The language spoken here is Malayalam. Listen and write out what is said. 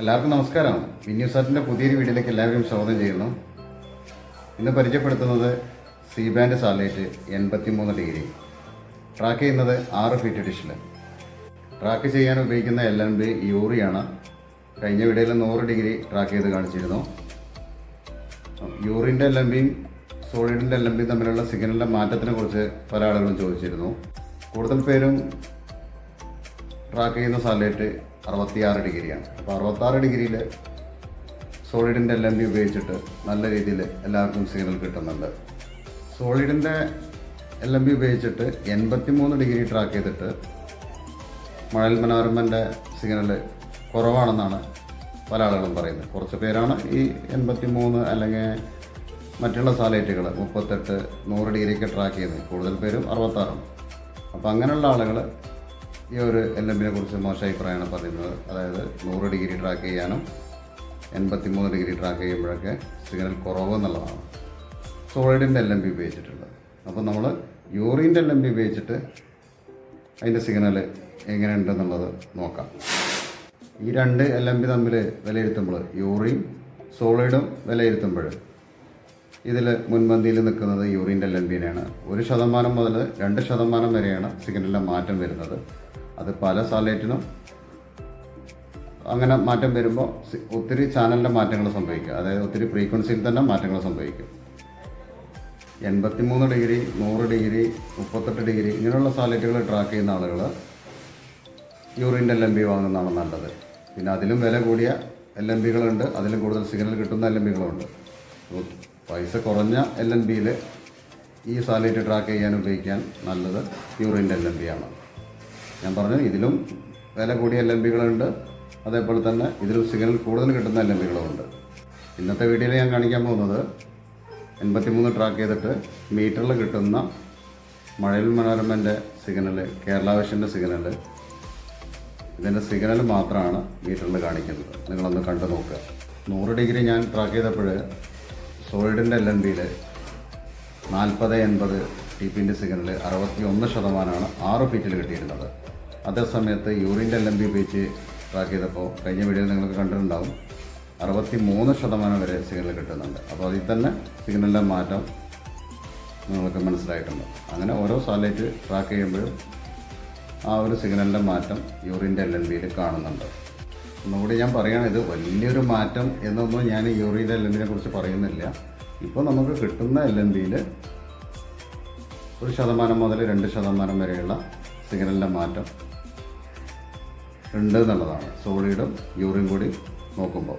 എല്ലാവർക്കും നമസ്കാരം. വിന്യൂ സാറ്റിന്റെ പുതിയൊരു വീഡിയോയിലേക്ക് എല്ലാവരും സ്വാഗതം ചെയ്യുന്നു. ഇന്ന് പരിചയപ്പെടുത്തുന്നത് സി ബാൻഡ് സാറ്റലൈറ്റ് എൺപത്തി മൂന്ന് ഡിഗ്രി. ട്രാക്ക് ചെയ്യുന്നത് ആറ് ഫീറ്റ് ഡിഷിൽ ട്രാക്ക് ചെയ്യാൻ ഉപയോഗിക്കുന്ന എൽ എൻ ബി യൂറിയാണ്. കഴിഞ്ഞ വീഡിയോയിൽ നൂറ് ഡിഗ്രി ട്രാക്ക് ചെയ്ത് കാണിച്ചിരുന്നു. യൂറിന്റെ എൽ എം ബിയും സോളിഡിന്റെ എൽ എം ബിയും തമ്മിലുള്ള സിഗ്നലിന്റെ മാറ്റത്തിനെ കുറിച്ച് പല ആളുകളും ചോദിച്ചിരുന്നു. കൂടുതൽ പേരും ട്രാക്ക് ചെയ്യുന്ന സാലൈറ്റ് അറുപത്തിയാറ് ഡിഗ്രിയാണ്. അപ്പോൾ അറുപത്താറ് ഡിഗ്രിയിൽ സോളിഡിന്റെ എൽ എം ബി ഉപയോഗിച്ചിട്ട് നല്ല രീതിയിൽ എല്ലാവർക്കും സിഗ്നൽ കിട്ടുന്നുണ്ട്. സോളിഡിന്റെ എൽ എം ബി ഉപയോഗിച്ചിട്ട് എൺപത്തി മൂന്ന് ഡിഗ്രി ട്രാക്ക് ചെയ്തിട്ട് മഴൽ മനോരമന്റെ സിഗ്നൽ കുറവാണെന്നാണ് പല ആളുകളും പറയുന്നത്. കുറച്ച് പേരാണ് ഈ എൺപത്തി മൂന്ന് അല്ലെങ്കിൽ മറ്റുള്ള സാലൈറ്റുകൾ മുപ്പത്തെട്ട് നൂറ് ഡിഗ്രിയൊക്കെ ട്രാക്ക് ചെയ്യുന്നത്. കൂടുതൽ പേരും അറുപത്താറും അപ്പോൾ അങ്ങനെയുള്ള ആളുകൾ ഈ ഒരു എൽ എമ്മിനെ കുറിച്ച് മോശം അഭിപ്രായമാണ് പറയുന്നത്. അതായത് നൂറ് ഡിഗ്രി ട്രാക്ക് ചെയ്യാനും എൺപത്തി മൂന്ന് ഡിഗ്രി ട്രാക്ക് ചെയ്യുമ്പോഴൊക്കെ സിഗ്നൽ കുറവ് എന്നുള്ളതാണ്. സോളിഡിന്റെ എൽ എം ബി ഉപയോഗിച്ചിട്ടുണ്ട്. അപ്പോൾ നമ്മൾ യൂറിന്റെ എൽ എം ബി ഉപയോഗിച്ചിട്ട് അതിന്റെ സിഗ്നൽ എങ്ങനെയുണ്ടെന്നുള്ളത് നോക്കാം. ഈ രണ്ട് എൽ എം ബി തമ്മിൽ വിലയിരുത്തുമ്പോൾ യൂറിൻ സോളിഡും വിലയിരുത്തുമ്പോൾ ഇതിൽ മുൻപന്തിയിൽ നിൽക്കുന്നത് യൂറിന്റെ പിനെയാണ് ഒരു ശതമാനം മുതൽ രണ്ട് ശതമാനം വരെയാണ് സിഗ്നലിലെ മാറ്റം വരുന്നത്. അത് പല സാറ്റിനും അങ്ങനെ മാറ്റം വരുമ്പോൾ ഒത്തിരി ചാനലിന്റെ മാറ്റങ്ങൾ സംഭവിക്കും. അതായത് ഒത്തിരി ഫ്രീക്വൻസിയിൽ തന്നെ മാറ്റങ്ങൾ സംഭവിക്കും. എൺപത്തിമൂന്ന് ഡിഗ്രി നൂറ് ഡിഗ്രി മുപ്പത്തെട്ട് ഡിഗ്രി ഇങ്ങനെയുള്ള സാലറ്റുകൾ ട്രാക്ക് ചെയ്യുന്ന ആളുകൾ യൂറിന്റെ എൽ എം ബി വാങ്ങുന്നതാണ് നല്ലത്. പിന്നെ അതിലും വില കൂടിയ എൽ എം ബികളുണ്ട് അതിലും കൂടുതൽ സിഗ്നൽ കിട്ടുന്ന എൽ എം ബികളുണ്ട് പൈസ കുറഞ്ഞ എൽ എൻ ബിയിൽ ഈ സാലറ്റ് ട്രാക്ക് ചെയ്യാൻ ഉപയോഗിക്കാൻ നല്ലത് യൂറിന്റെ എൽ എം ബി ആണ്. ഞാൻ പറഞ്ഞു ഇതിലും വില കൂടിയ എൽ എം പികളുണ്ട് അതേപോലെ തന്നെ ഇതിലും സിഗ്നൽ കൂടുതൽ കിട്ടുന്ന എൽ എം പികളുമുണ്ട് ഇന്നത്തെ വീഡിയോയിൽ ഞാൻ കാണിക്കാൻ പോകുന്നത് എൺപത്തിമൂന്ന് ട്രാക്ക് ചെയ്തിട്ട് മീറ്ററിൽ കിട്ടുന്ന മഴയിൽ മനോരമന്റെ സിഗ്നൽ കേരള വിഷന്റെ സിഗ്നൽ ഇതിന്റെ സിഗ്നൽ മാത്രമാണ് മീറ്ററിൽ കാണിക്കുന്നത്. നിങ്ങളൊന്ന് കണ്ടു നോക്കുക. നൂറ് ഡിഗ്രി ഞാൻ ട്രാക്ക് ചെയ്തപ്പോൾ സോളിഡിന്റെ എൽ എൻ ബിയിൽ നാൽപ്പത് എൺപത് ടി പിന്റെ സിഗ്നൽ അറുപത്തി ഒന്ന് ശതമാനമാണ് ആറ് ഫീറ്റിൽ കിട്ടിയിരുന്നത്. അതേസമയത്ത് യൂറിന്റെ എൽ എം ബി ഉപയോഗിച്ച് ട്രാക്ക് ചെയ്തപ്പോൾ കഴിഞ്ഞ വീഡിയോയിൽ നിങ്ങൾക്ക് കണ്ടിട്ടുണ്ടാവും. അറുപത്തി മൂന്ന് ശതമാനം വരെ സിഗ്നൽ കിട്ടുന്നുണ്ട്. അപ്പോൾ അതിൽ തന്നെ സിഗ്നലിന്റെ മാറ്റം നിങ്ങൾക്ക് മനസ്സിലായിട്ടുണ്ട്. അങ്ങനെ ഓരോ സാറ്റലൈറ്റ് ട്രാക്ക് ചെയ്യുമ്പോഴും ആ ഒരു സിഗ്നലിന്റെ മാറ്റം യൂറിന്റെ എൽ എൻ ബിയിൽ കാണുന്നുണ്ട്. ഒന്നുകൂടി ഞാൻ പറയുകയാണ് ഇത് വലിയൊരു മാറ്റം എന്നൊന്നും ഞാൻ യൂറിന്റെ എൽ എൻ ബിനെ കുറിച്ച് പറയുന്നില്ല. ഇപ്പോൾ നമുക്ക് കിട്ടുന്ന എൽ എൻ ബിയിൽ ഒരു ശതമാനം മുതൽ രണ്ട് ശതമാനം വരെയുള്ള സിഗ്നലിന്റെ മാറ്റം ഉണ്ട് എന്നുള്ളതാണ്. സോളിഡും യൂറിൻ കൂടി നോക്കുമ്പോൾ.